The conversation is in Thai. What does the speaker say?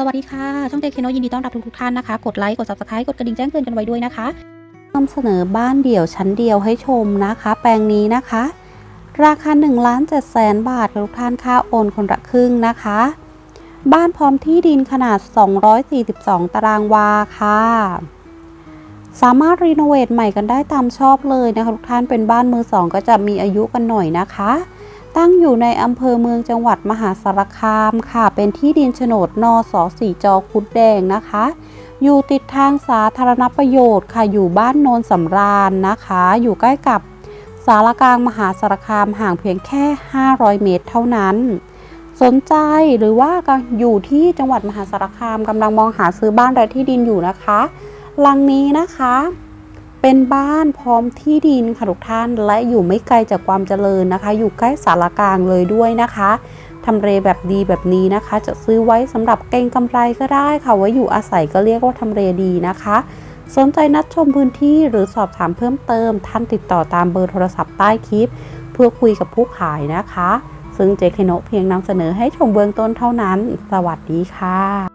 สวัสดีค่ะ ช่องเจคโนยินดีต้อนรับทุกๆท่านนะคะ กดไลค์ กด subscribe กดกระดิ่งแจ้งเตือนกันไว้ด้วยนะคะนำเสนอบ้านเดี่ยวชั้นเดียวให้ชมนะคะ แปลงนี้นะคะ ราคา1ล้าน7แสนบาทค่ะทุกท่านค่าโอนคนละครึ่งนะคะ บ้านพร้อมที่ดินขนาด 242 ตารางวาค่ะ สามารถรีโนเวทใหม่กันได้ตามชอบเลยนะคะทุกท่านเป็นบ้านมือสองก็จะมีอายุกันหน่อยนะคะ ตั้งอยู่ในอำเภอเมืองจังหวัดมหาสารคามค่ะ เป็นที่ดินโฉนดนสสีจอคุดแดงนะคะ อยู่ติดทางสาธารณประโยชน์ค่ะ อยู่บ้านโนนสำราญนะคะ อยู่ใกล้กับสารกลางมหาสารคามห่างเพียงแค่ 500 เมตรเท่านั้น สนใจหรือว่าก็อยู่ที่จังหวัดมหาสารคามกำลังมองหาซื้อบ้านและที่ดินอยู่นะคะ หลังนี้นะคะ เป็นบ้านพร้อมที่ดินค่ะทุกท่านและอยู่ไม่ไกลจากความเจริญนะคะ อยู่ใกล้สารกลางเลยด้วยนะคะทำเลแบบดีแบบนี้นะคะ จะซื้อไว้สำหรับเก็งกำไรก็ได้ค่ะไว้อยู่อาศัยก็เรียกว่าทำเลดีนะคะ สนใจนัดชมพื้นที่หรือสอบถามเพิ่มเติม ท่านติดต่อตามเบอร์โทรศัพท์ใต้คลิป เพื่อคุยกับผู้ขายนะคะ ซึ่งเจคโนเพียงนำเสนอให้ชมเบื้องต้นเท่านั้น สวัสดีค่ะ